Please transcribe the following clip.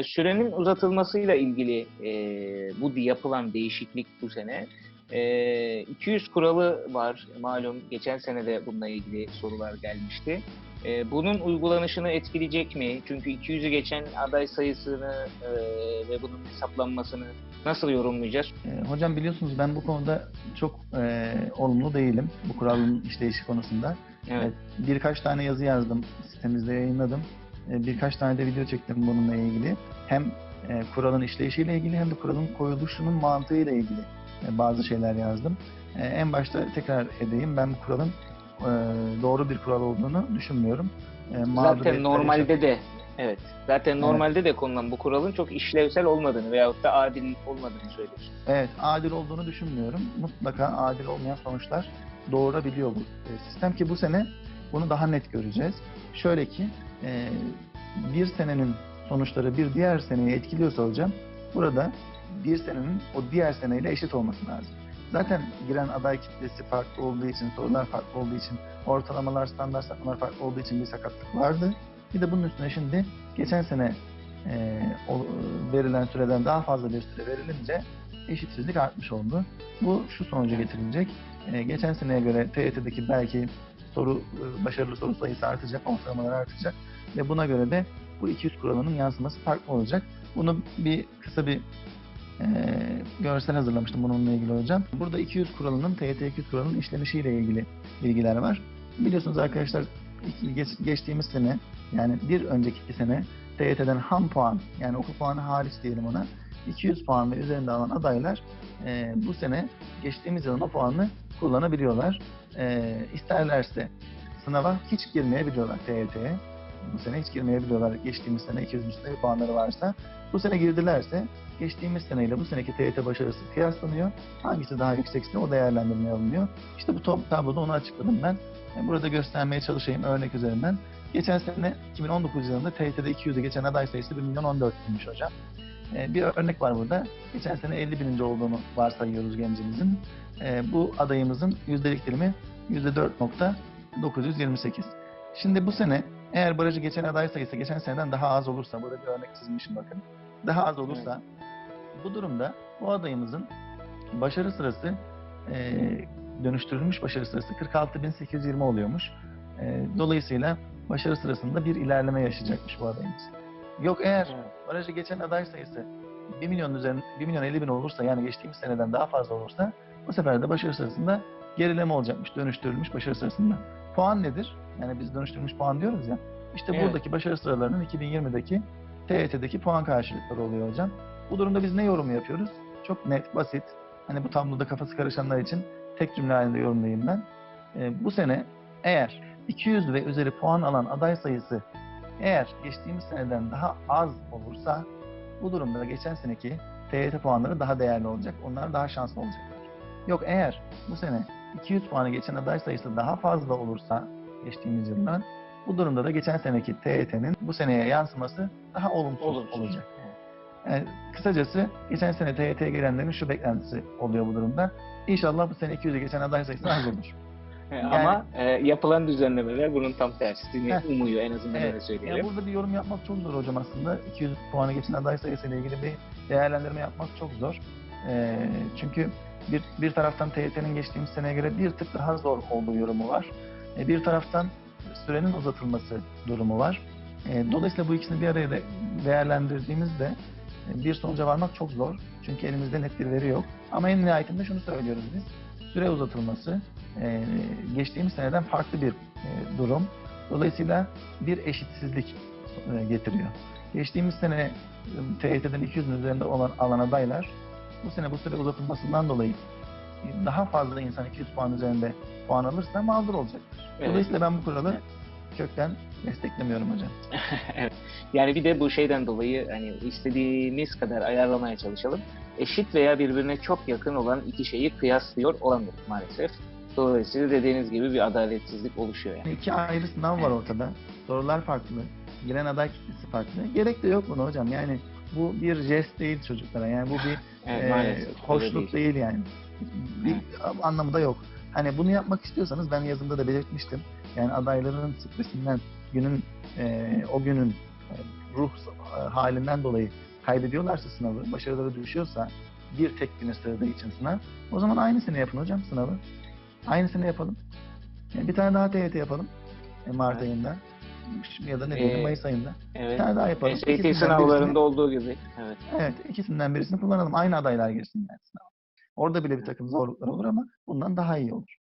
e, sürenin uzatılmasıyla ilgili e, bu yapılan değişiklik bu sene. E, 200 kuralı var. Malum geçen sene de bununla ilgili sorular gelmişti. E, bunun uygulanışını etkileyecek mi? Çünkü 200'ü geçen aday sayısını e, ve bunun hesaplanmasını nasıl yorumlayacağız? E, hocam biliyorsunuz ben bu konuda çok e, olumlu değilim bu kuralın işleyişi konusunda. Evet. Birkaç tane yazı yazdım, sitemizde yayınladım. E, birkaç tane de video çektim bununla ilgili. Hem e, kuralın işleyişiyle ilgili hem de kuralın koyuluşunun mantığıyla ilgili e, bazı şeyler yazdım. En başta tekrar edeyim, ben bu kuralın doğru bir kural olduğunu düşünmüyorum. Zaten normalde de evet. Zaten Evet. normalde de konulan bu kuralın çok işlevsel olmadığını veyahut da adil olmadığını söylüyorsun. Evet, adil olduğunu düşünmüyorum. Mutlaka adil olmayan sonuçlar doğurabiliyor bu sistem ki bu sene bunu daha net göreceğiz. Şöyle ki e, bir senenin sonuçları bir diğer seneyi etkiliyorsa hocam burada bir senenin o diğer seneyle eşit olması lazım. Zaten giren aday kitlesi farklı olduğu için, sorular farklı olduğu için, ortalamalar, standart sapmalar farklı olduğu için bir sakatlık vardı. Bir de bunun üstüne şimdi geçen sene e, o, verilen süreden daha fazla bir süre verilince eşitsizlik artmış oldu. Bu şu sonucu getirecek. E, geçen seneye göre TYT'deki belki soru e, başarılı soru sayısı artacak, ortalamalar artacak ve buna göre de bu 200 kuralının yansıması farklı olacak. Bunu bir kısa bir e, görsel hazırlamıştım bununla ilgili hocam. Burada 200 kuralının, TYT 200 kuralının işlenişiyle ilgili bilgiler var. Biliyorsunuz arkadaşlar geçtiğimiz sene yani bir önceki sene TYT'den ham puan yani okul puanı hariç diyelim ona 200 puan ve üzerinde alan adaylar e, bu sene geçtiğimiz yılın o puanını kullanabiliyorlar. E, isterlerse sınava hiç girmeyebiliyorlar TYT'ye. Bu sene hiç girmeyebiliyorlar. Geçtiğimiz sene 200 üstünde bir puanları varsa. Bu sene girdilerse geçtiğimiz seneyle bu seneki TYT başarısı kıyaslanıyor. Hangisi daha yüksekse o değerlendirmeye alınıyor. İşte bu top tabloda onu açıkladım ben. E, Burada göstermeye çalışayım örnek üzerinden. Geçen sene 2019 yılında TYT'de 200'ü geçen aday sayısı 1 milyon 14 binmiş hocam. Ee, bir örnek var burada. Geçen sene 50 bininci olduğunu varsayıyoruz gencimizin. Ee, bu adayımızın yüzdelik dilimi %4.928. Şimdi bu sene eğer barajı geçen aday sayısı geçen seneden daha az olursa, burada bir örnek çizmişim bakın. Daha az olursa bu durumda bu adayımızın başarı sırası e, dönüştürülmüş başarı sırası 46.820 oluyormuş. E, dolayısıyla başarı sırasında bir ilerleme yaşayacakmış bu adayımız. Yok eğer barajı geçen aday sayısı 1 milyon üzerinde 1 milyon 50 bin olursa yani geçtiğimiz seneden daha fazla olursa bu sefer de başarı sırasında gerileme olacakmış dönüştürülmüş başarı sırasında. Puan nedir? Yani biz dönüştürülmüş puan diyoruz ya. İşte Evet. buradaki başarı sıralarının 2020'deki TYT'deki puan karşılıkları oluyor hocam. Bu durumda biz ne yorumu yapıyoruz? Çok net, basit. Hani bu tabloda kafası karışanlar için tek cümle halinde yorumlayayım ben. Ee, bu sene eğer 200 ve üzeri puan alan aday sayısı eğer geçtiğimiz seneden daha az olursa bu durumda geçen seneki TYT puanları daha değerli olacak. Onlar daha şanslı olacaklar. Yok eğer bu sene 200 puanı geçen aday sayısı daha fazla olursa geçtiğimiz yıldan bu durumda da geçen seneki TYT'nin bu seneye yansıması daha olumsuz, Olumsuz. olacak. Yani kısacası geçen sene TYT'ye girenlerin şu beklentisi oluyor bu durumda. İnşallah bu sene 200'ü geçen aday sayısı az olur. E, Ama e, yapılan düzenlemeler bunun tam tersini Heh. umuyor en azından öyle Evet. söyleyelim. Yani burada bir yorum yapmak çok zor hocam aslında. 200 puanı geçen aday sayısıyla ilgili bir değerlendirme yapmak çok zor. Ee, çünkü bir, bir taraftan TYT'nin geçtiğimiz seneye göre bir tık daha zor olduğu yorumu var. Ee, bir taraftan sürenin uzatılması durumu var. Ee, dolayısıyla bu ikisini bir araya de değerlendirdiğimizde e, bir sonuca varmak çok zor. Çünkü elimizde net bir veri yok. Ama en nihayetinde şunu söylüyoruz biz. Süre uzatılması e, geçtiğimiz seneden farklı bir e, durum. Dolayısıyla bir eşitsizlik e, getiriyor. Geçtiğimiz sene e, TYT'den 200'ün üzerinde olan alan adaylar bu sene bu süre uzatılmasından dolayı e, daha fazla insan 200 puan üzerinde puan alırsa mağdur olacaktır. Evet. Dolayısıyla ben bu kuralı kökten desteklemiyorum hocam. Evet. Yani bir de bu şeyden dolayı hani istediğimiz kadar ayarlamaya çalışalım. Eşit veya birbirine çok yakın olan iki şeyi kıyaslıyor olamıyoruz maalesef. Dolayısıyla dediğiniz gibi bir adaletsizlik oluşuyor yani. İki ayrı sınav var ortada. Sorular farklı. Giren aday kitlesi farklı. Gerek de yok buna hocam. Yani bu bir jest değil çocuklara. Yani bu bir Evet, maalesef. öyle hoşluk değil. yani. Bir anlamı da yok. Hani bunu yapmak istiyorsanız ben yazımda da belirtmiştim. Yani adayların stresinden günün e, o günün ruh e, halinden dolayı kaybediyorlarsa sınavı, başarıları düşüyorsa bir tek güne sığdığı için sınav, o zaman aynısını yapın hocam sınavı. Aynısını yapalım. Yani bir tane daha TYT yapalım. E, Mart Evet. ayında. Ya da ne diyelim Ee, Mayıs ayında. Bir Evet. tane daha yapalım. SAT sınavlarında birisini- olduğu gibi. Evet. Evet, ikisinden birisini kullanalım. Aynı adaylar girsin yani sınava. Orada bile bir takım zorluklar olur ama bundan daha iyi olur.